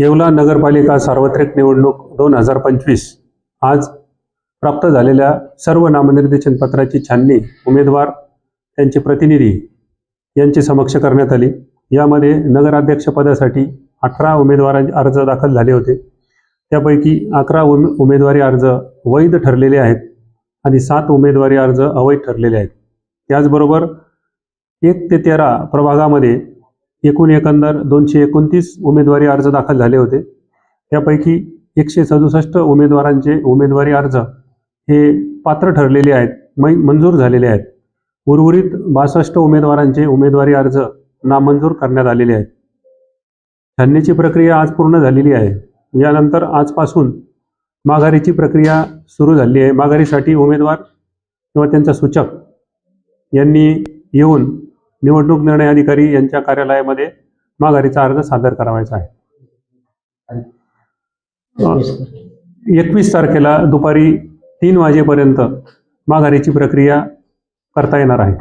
येवला नगरपालिका सार्वत्रिक निवडणूक दोन हजार पंचवीस. आज प्राप्त झालेल्या सर्व नामनिर्देशन पत्राची छाननी उमेदवार त्यांचे प्रतिनिधी यांची समक्ष करण्यात आली. यामध्ये नगराध्यक्षपदासाठी अठरा उमेदवारांचे अर्ज दाखल झाले होते. त्यापैकी अकरा उमे उमेदवारी अर्ज वैध ठरलेले आहेत आणि सात उमेदवारी अर्ज अवैध ठरलेले आहेत. त्याचबरोबर एक ते तेरा प्रभागामध्ये एकूण एकंदर दोनशे एकोणतीस उमेदवारी अर्ज दाखल झाले होते. त्यापैकी एकशे सदुसष्ट उमेदवारांचे उमेदवारी अर्ज हे पात्र ठरलेले आहेत मै मंजूर झालेले आहेत. उर्वरित बासष्ट उमेदवारांचे उमेदवारी अर्ज नामंजूर करण्यात आलेले आहेत. छाननीची प्रक्रिया आज पूर्ण झालेली आहे. यानंतर आजपासून माघारीची प्रक्रिया सुरू झाली आहे. माघारीसाठी उमेदवार किंवा त्यांचा सूचक यांनी येऊन निवडणूक निर्णय अधिकारी यांच्या कार्यालयामध्ये माघारीचा अर्ज सादर करावायचा आहे. एकवीस तारखेला दुपारी तीन वाजेपर्यंत माघारीची प्रक्रिया करता येणार आहे.